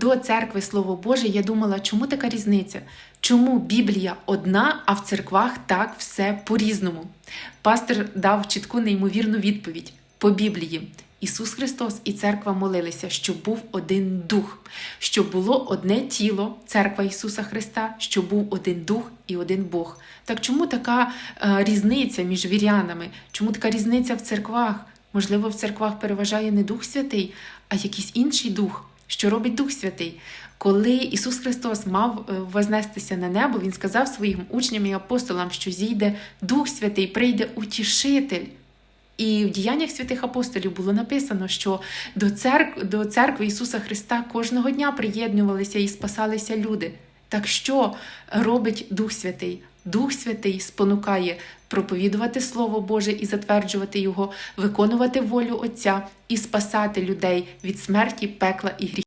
до церкви Слово Боже, я думала, чому така різниця? Чому Біблія одна, а в церквах так все по-різному? Пастор дав чітку неймовірну відповідь по Біблії. Ісус Христос і церква молилися, щоб був один дух, щоб було одне тіло, церква Ісуса Христа, щоб був один дух і один Бог. Так чому така е, різниця між вірянами? Чому така різниця в церквах? Можливо, в церквах переважає не Дух Святий, а якийсь інший дух. Що робить Дух Святий? Коли Ісус Христос мав е, вознестися на небо, Він сказав своїм учням і апостолам, що зійде Дух Святий, прийде утішитель. І в діяннях святих апостолів було написано, що до церкви, до церкви Ісуса Христа кожного дня приєднувалися і спасалися люди. Так що робить Дух Святий? Дух Святий спонукає проповідувати Слово Боже і затверджувати Його, виконувати волю Отця і спасати людей від смерті, пекла і гріхів.